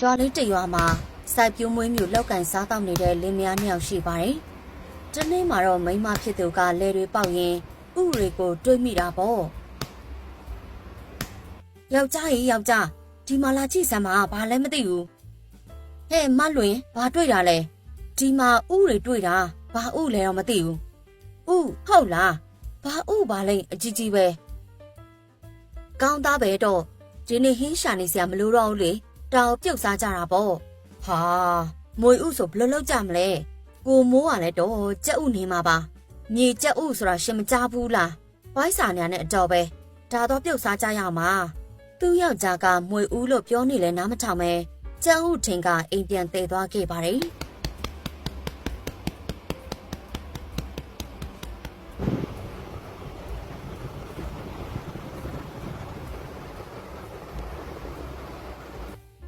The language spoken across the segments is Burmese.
ရွာလေးတစ်ရွာမှာစိုက်ပျိုးမွေးမြူလောက်ကင်စားတောက်နေတဲ့လင်းမယားနှစ်ယောက်ရှိပါတယ်။ဒီနေ့မှာတော့မိန်းမဖြစ်သူကလဲတွေပေါက်ရင်ဥတွေကိုတွေးမိတာပေါ့။ယောက်ျားကြီးယောက်ျားဒီမှာလာကြည့်စမ်းပါဘာလဲမသိဘူး။ဟဲ့မလွင်ဘာတွေ့တာလဲ။ဒီမှာဥတွေတွေ့တာဘာဥလဲတော့မသိဘူး။ဥဟုတ်လား။ဘာဥပါလဲအကြီးကြီးပဲ။ကောင်းသားပဲတော့ဒီနေ့ဟင်းရှာနေစရာမလိုတော့ဘူးလေ။ တောင်ပြုတ်စားကြတာပေါ့။ဟာမွေဥဆိုဘယ်လိုလုပ်ကြမလဲ။ကိုမိုးကလည်းတော့ကြက်ဥနေမှာပါ။မြေကြက်ဥဆိုတာရှင်မကြားဘူးလား။ဝိုင်းစာညာနဲ့အတော်ပဲ။ဒါတော့ပြုတ်စားကြရမှာ။သူ့ယောက်ျားကမွေဥလို့ပြောနေလဲနားမထောင်ပဲ။ကြက်ဥထင်ကအိမ်ပြန်တည်သွားခဲ့ပါတယ်။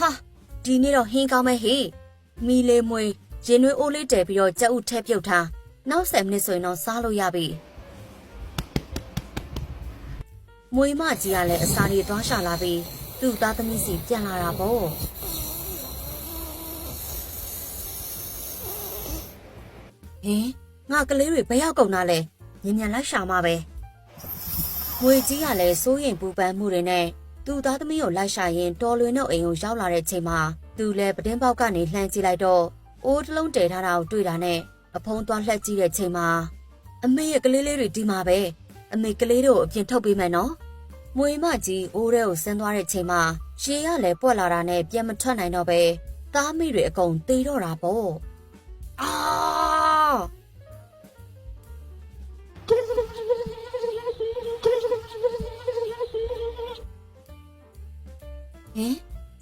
ဟာ ဒီနေ့တော့ဟင်းကောင်းမဲ့ဟေ့မီလေးမွေရင်နွေးအိုးလေးတဲပြီးတော့ကြက်ဥထဲပြုတ်ထားနောက်10မိနစ်ဆိုရင်တော့စားလို့ရပြီမွေမကြီးကလည်းအစာတွေသွားရှာလာပြီးသူ့သားသမီးစီပြန်လာတာပေါ့ဟင်ငါကလေးတွေဘယ်ရောက်ကုန်တာလဲညင်ညင်လိုက်ရှာမှာပဲမွေကြီးကလည်းစိုးရင်ပူပန်မှုတွေနဲ့သူ့သားသမီးကိုလိုက်ရှာရင်တော်လွင်တို့အိမ်ကိုရောက်လာတဲ့ချိန်မှာ သူလည်းပတင်းပေါက်ကနေလှမ်းကြည့်လိုက်တော့အိုးတစ်လုံးတည်ထားတာကိုတွေ့တာနဲ့အဖုံးသွားလှက်ကြည့်တဲ့ချိန်မှာအမေရဲ့ကလေးလေးတွေဒီမှာပဲအမေကလေးတို့ကိုအပြင်ထုတ်ပေးမယ်နော်မွေမကြီးအိုးထဲကိုဆင်းသွားတဲ့ချိန်မှာရှေးရလည်းပွက်လာတာနဲ့ပြန်မထွက်နိုင်တော့ပဲသားမိတွေအကုန်သေတော့တာပေါ့အာ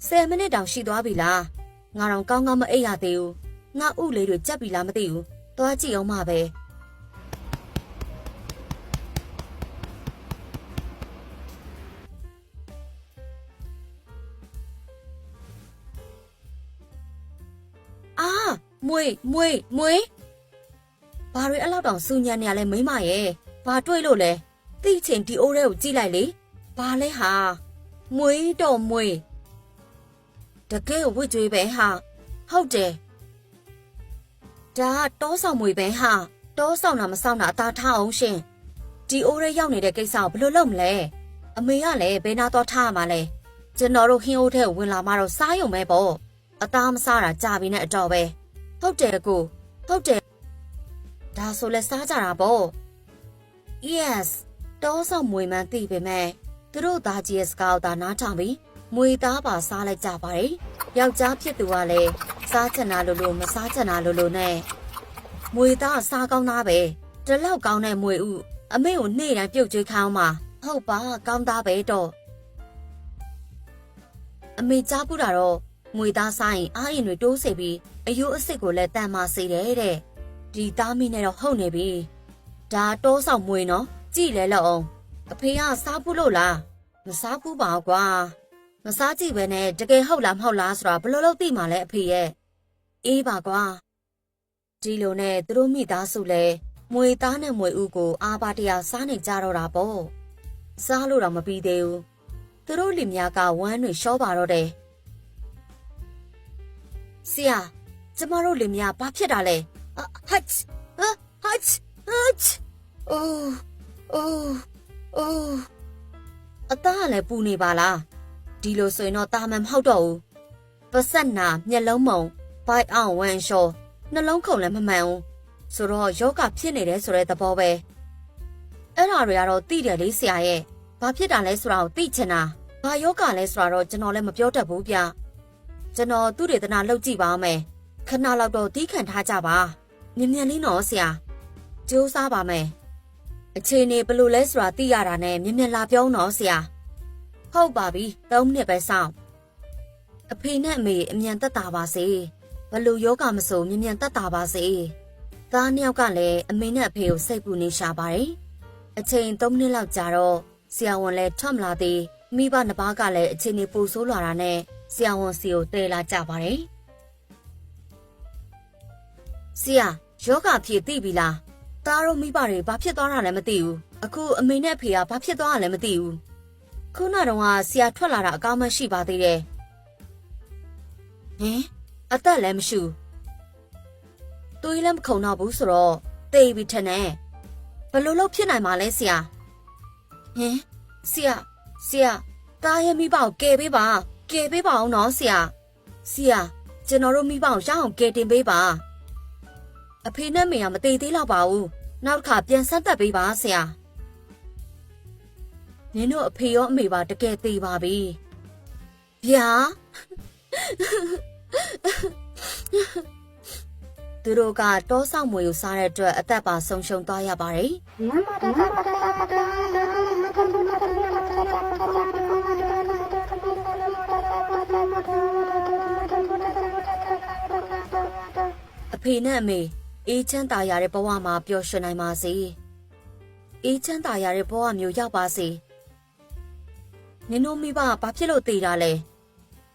10မိနစ်တောင်ရှိသွားပြီလားငါတော့ကောင်းကောင်းမအိပ်ရသေးဘူးငါဥလေးတွေကြက်ပြီလားမသိဘူးသွားကြည့်အောင်ပါပဲအာမွေမွေမွေဘာတွေအဲ့လောက်တောင်စူညံနေရလဲမိမရဲ့ဘာတွေ့လို့လဲတိချင်ဒီအိုးထဲကိုကြည့်လိုက်လေဘာလဲဟာမွေတော့မွေ တကယ်ဝစ်ကြွေးပဲဟာဟုတ်တယ်ဒါကတောဆောင်မွေပဲဟာတောဆောင်တာမဆောင်တာအသာထားအောင်ရှင်ဒီအိုးရဲရောက်နေတဲ့ကိစ္စကိုဘယ်လိုလုပ်မလဲအမေကလည်းဘယ်နာတော့ထားရမှာလဲကျွန်တော်တို့ဟင်းအိုးထဲကိုဝင်လာမှတော့စားရုံပဲပေါ့အသားမစားတာကြာပြီနဲ့အတော်ပဲဟုတ်တယ်ကိုဟုတ်တယ်ဒါဆိုလဲစားကြတာပေါ့ yes တောဆောင်မွေမှန်းသိပေမဲ့သူတို့သားကြီးရဲ့စကားကိုသာနားထောင်ပြီး မွေသားပါစားလိုက်ကြပါတယ်။ယောက်ျားဖြစ်သူကလည်းစားချင်တာလို့လို့မစားချင်တာလို့လို့နဲ့မွေသားစားကောင်းသားပဲ။ဒီလောက်ကောင်းတဲ့မွေဥအမေကိုနေ့တိုင်းပြုတ်ကျွေးခိုင်းအောင်ပါ။ဟုတ်ပါကောင်းသားပဲတော့။အမေကြားပူတာတော့မွေသားစားရင်အားရင်တွေတိုးစေပြီးအယိုးအစ်စ်ကိုလည်းတန်မာစေတယ်တဲ့။ဒီသားမီးနဲ့တော့ဟုတ်နေပြီ။ဒါတောဆောင်မွေနော်ကြည့်လဲလောက်အောင်အဖေကစားဖို့လို့လားမစားဘူးပါကွာ မစားကြည့်ပဲနဲ့တကယ်ဟုတ်လားမဟုတ်လားဆိုတာဘယ်လိုလုပ်သိမှာလဲအဖေရဲ့အေးပါကွာဒီလိုနဲ့သူတို့မိသားစုလဲမွေသားနဲ့မွေဦးကိုအာပါတရားစားနေကြတော့တာပေါ့စားလို့တော့မပြီးသေးဘူးသူတို့လင်မယားကဝမ်းတွေရှောပါတော့တယ်ဆရာကျမတို့လင်မယားဘာဖြစ်တာလဲအဟတ်ဟတ်ဟတ်ဟတ်အိုးအိုးအိုးအသားကလည်းပူနေပါလား ဒီလိုဆိုရင်တော့တာမန်မဟုတ်တော့ဘူးပစက်နာမျက်လုံးမုံဘိုက်အောင်ဝမ်းလျှောနှလုံးခုန်လည်းမမှန်ဘူးဆိုတော့ယောဂဖြစ်နေတယ်ဆိုတဲ့သဘောပဲအဲ့ဒါတွေကတော့သိတယ်လေဆရာရဲ့ဘာဖြစ်တာလဲဆိုတာကိုသိချင်တာဘာယောဂလဲဆိုတာတော့ကျွန်တော်လည်းမပြောတတ်ဘူးဗျကျွန်တော်သူတေသနာလုပ်ကြည့်ပါမယ်ခဏလောက်တော့တီးခံထားကြပါမြင်မြန်လေးနော်ဆရာကြိုးစားပါမယ်အခြေအနေဘယ်လိုလဲဆိုတာသိရတာနဲ့မြင်မြင်လာပြောတော့ဆရာ ဟုတ်ပါပြီ၃မိနစ်ပဲစောင့်အဖေနဲ့အမေအမြန်တက်တာပါစေဘယ်လိုယောဂမဆိုမြင်မြန်တက်တာပါစေသားနှစ်ယောက်ကလည်းအမေနဲ့အဖေကိုစိတ်ပူနေရှာပါတယ်အချိန်၃မိနစ်လောက်ကြာတော့ဆရာဝန်လည်းထွက်မလာသေးမိဘနှစ်ပါးကလည်းအချိန်နေပူဆိုးလာတာနဲ့ဆရာဝန်စီကိုတဲလာကြပါတယ်ဆရာယောဂဖြစ်သိပြီလားသားတို့မိဘတွေဘာဖြစ်သွားတာလဲမသိဘူးအခုအမေနဲ့အဖေကဘာဖြစ်သွားတာလဲမသိဘူး ခုနကတော့ကဆရာထွက်လာတာအကောင်းမရှိပါသေးတယ်ဟင်အသက်လည်းမရှိဘူးတွေးလည်းမခုံတော့ဘူးဆိုတော့တေးပြီထက်နဲ့ဘယ်လိုလုပ်ဖြစ်နိုင်မှာလဲဆရာဟင်ဆရာဆရာတားရဲ့မိဘကိုကယ်ပေးပါကယ်ပေးပါအောင်နော်ဆရာဆရာကျွန်တော်တို့မိဘကိုရအောင်ကယ်တင်ပေးပါအဖေနဲ့မေကမသေးသေးတော့ပါဘူးနောက်တစ်ခါပြန်ဆက်သက်ပေးပါဆရာ နင်တို့အဖေရောအမေပါတကယ်သေးပါပြီဗျာသူတို့ကတောဆောင်မွေကိုစားတဲ့အတွက်အသက်ပါဆုံးရှုံးသွားရပါတယ်။အဖေနဲ့အမေအေးချမ်းသာရတဲ့ဘဝမှာပျော်ရွှင်နိုင်ပါစေ။အေးချမ်းသာရတဲ့ဘဝမျိုးရောက်ပါစေ။ နင်တို့မိဘကဘာဖြစ်လို့တည်တာလဲ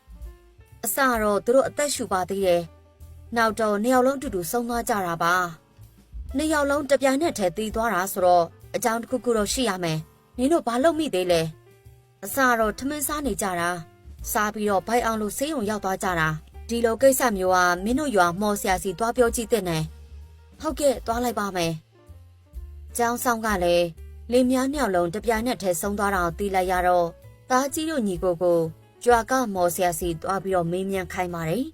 ။အစတော့သူတို့အသက်ရှူပါသေးတယ်။နောက်တော့နှစ်ယောက်လုံးအတူတူဆုံးသွားကြတာပါ။နှစ်ယောက်လုံးတပြိုင်နက်တည်းတည်သွားတာဆိုတော့အကြောင်းတစ်ခုခုတော့ရှိရမယ်။နင်တို့ဘာလုပ်မိသေးလဲ။အစတော့ထမင်းစားနေကြတာ။စားပြီးတော့ဘိုက်အောင်လို့ဆေးရုံရောက်သွားကြတာ။ဒီလိုကိစ္စမျိုးကမင်းတို့ရွာမော်ဆရာစီသွားပြောကြည့်တဲ့နဲ့။ဟုတ်ကဲ့သွားလိုက်ပါမယ်။ကျောင်းဆောင်ကလည်းလင်းများနှစ်ယောက်လုံးတပြိုင်နက်တည်းဆုံးသွားတာကိုသိလိုက်ရတော့ တားကြီးတို့ညီကိုကိုကြွာကမော်ဆရာစီသွားပြီးတော့မေးမြန်းခိုင်းပါတယ်။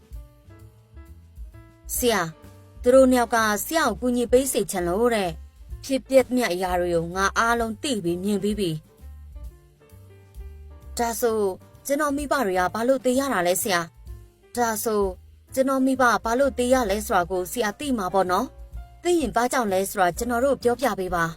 ဆရာသူတို့နှစ်ယောက်ကဆရာကိုကူညီပေးစေချင်လို့တဲ့ဖြစ်ပျက်မြတ်အရာတွေကိုငါအားလုံးသိပြီးမြင်ပြီးပြီ။ဒါဆိုကျွန်တော်မိဘတွေကဘာလို့တေးရတာလဲဆရာ။ဒါဆိုကျွန်တော်မိဘကဘာလို့တေးရလဲဆိုတာကိုဆရာသိမှာပေါ့နော်။သိရင်ဘာကြောင့်လဲဆိုတာကျွန်တော်တို့ပြောပြပေးပါ။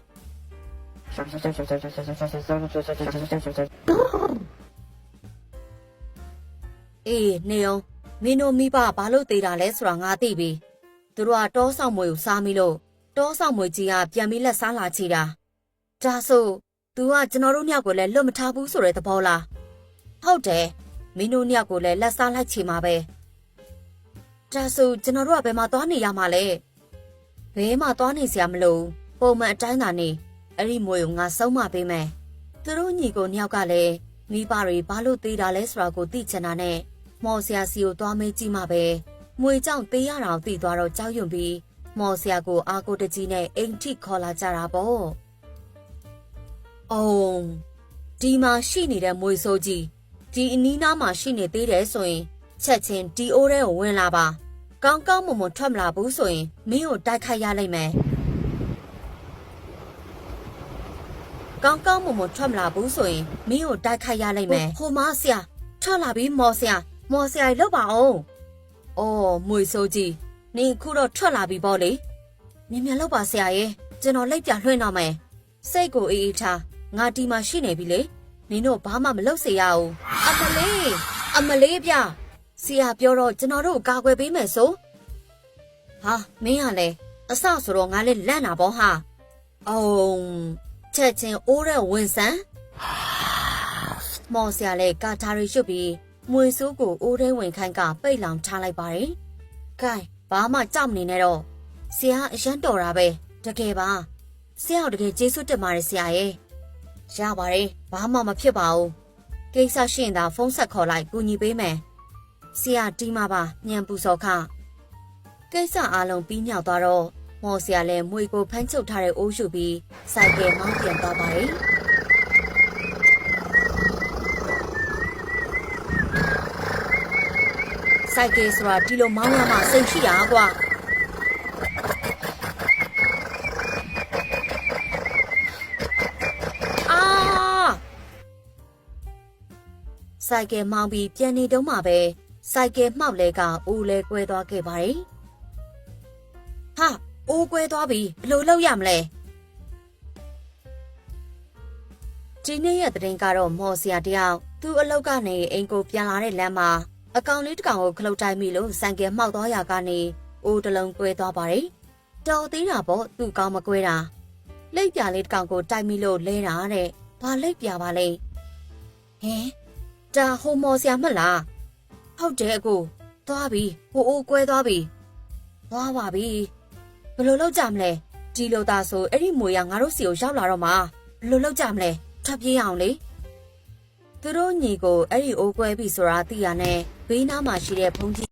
အေးနေအောင်မင်းတို့မိဘကဘာလို့တေးတာလဲဆိုတာငါသိပြီ။သူတို့ကတောဆောင်မွေကိုစားမိလို့တောဆောင်မွေကြီးကပြန်ပြီးလက်စားလာချီတာ။ဒါဆို तू ကကျွန်တော်တို့ညောက်ကိုလည်းလွတ်မထားဘူးဆိုတဲ့သဘောလား။ဟုတ်တယ်မင်းတို့ညောက်ကိုလည်းလက်စားလိုက်ချီမှာပဲ။ဒါဆိုကျွန်တော်တို့ကဘယ်မှာသွားနေရမှာလဲ။ဘယ်မှာသွားနေစရာမလိုဘူးပုံမှန်အတိုင်းသာနေအဲ့ဒီမွေကိုငါဆုံးမပေးမယ်။ သူတို့ညီကိုညောက်ကလည်းမိဘတွေဘာလို့သေးတာလဲဆိုတာကိုသိချင်တာနဲ့မော်ဆရာစီကိုသွားမေးကြည့်မှပဲမွေကြောင့်သေးရတာကိုသိသွားတော့ကြောက်ရွံ့ပြီးမော်ဆရာကိုအာကိုတကြီးနဲ့အိမ်ထိခေါ်လာကြတာပေါ့။အော်ဒီမှာရှိနေတဲ့မွေဆိုးကြီးဒီအနီးနားမှာရှိနေသေးတယ်ဆိုရင်ချက်ချင်းဒီအိုးထဲကိုဝင်လာပါ။ကောင်းကောင်းမွန်မွန်ထွက်မလာဘူးဆိုရင်မင်းကိုတိုက်ခိုက်ရလိမ့်မယ်။ ကောင်းကောင်းမွန်မွန်ထွက်မလာဘူးဆိုရင်မင်းကိုတိုက်ခိုက်ရလိမ့်မယ်။ဟိုမဆရာထွက်လာပြီးမော်ဆရာမော်ဆရာကြီးလောက်ပါအောင်။အော်မွေဆိုးကြီးနင်ခုတော့ထွက်လာပြီပေါ့လေ။မြန်မြန်လောက်ပါဆရာရဲ့ကျွန်တော်လိုက်ပြလွှင့်တော့မယ်။စိတ်ကိုအေးအေးထားငါဒီမှာရှိနေပြီလေ။နင်တို့ဘာမှမလုပ်စေရဘူး။အမလေးအမလေးဗျဆရာပြောတော့ကျွန်တော်တို့ကာကွယ်ပေးမယ်ဆို။ဟာမင်းကလည်းအစဆိုတော့ငါလည်းလန့်တာပေါ့ဟာ။အောင် ချက်ချင်းအိုးတဲ့ဝင်ဆန်းမော်ဆရာလည်းကာထာရီရွတ်ပြီးမွေဆိုးကိုအိုးထဲဝင်ခိုင်းကပိတ်လောင်ထားလိုက်ပါတယ်။ခိုင်ဘာမှကြောက်မနေနဲ့တော့ဆရာအရန်တော်တာပဲတကယ်ပါဆရာတကယ်ကျေးဇူးတင်ပါတယ်ဆရာရဲ့ရပါတယ်ဘာမှမဖြစ်ပါဘူးကိစ္စရှိရင်သာဖုန်းဆက်ခေါ်လိုက်ကူညီပေးမယ်ဆရာတီးမှာပါညံပူစော်ခကိစ္စအားလုံးပြီးမြောက်သွားတော့ မော်ဆရာလည်းမွေကိုဖမ်းချုပ်ထားတဲ့အိုးရှုပြီးစိုက်ကယ်မောင်းပြန်သွားပါတယ်စိုက်ကယ်ဆိုတာဒီလိုမောင်းရမှစိတ်ရှိတာကွာအာစိုက်ကယ်မောင်းပြီးပြန်နေတော့မှပဲစိုက်ကယ်မှောက်လဲကဦးလဲကွဲသွားခဲ့ပါတယ်ဟာ အိုးကွဲသွားပြီဘယ်လိုလုပ်ရမလဲဒီနေ့ရဲ့တဲ့ရင်ကတော့မော်စရာတယောက်သူ့အလုပ်ကနေအိမ်ကိုပြန်လာတဲ့လမ်းမှာအကောင်လေးတစ်ကောင်ကိုခလုတ်တိုင်းမိလို့စံကယ်မှောက်သွားရကနေအိုးတစ်လုံးကွဲသွားပါတယ်တော်သေးတာပေါ့သူ့ကောင်းမကွဲတာလိပ်ပြလေးတစ်ကောင်ကိုတိုက်မိလို့လဲတာတဲ့ဘာလိပ်ပြပါလဲဟင်ဒါဟိုမော်စရာမလားဟုတ်တယ်အကိုသွားပြီဟိုအိုးကွဲသွားပြီသွားပါပြီ ဘယ်လိုလုပ်ကြမလဲဒီလိုသားဆိုအဲ့ဒီမွေရငါတို့စီကိုရောက်လာတော့မှာဘယ်လိုလုပ်ကြမလဲထွက်ပြေးအောင်လေသူတို့ညီကိုအဲ့ဒီအိုးကွဲပြီဆိုတာသိရနဲ့ဘေးနားမှာရှိတဲ့ဘုံကြီး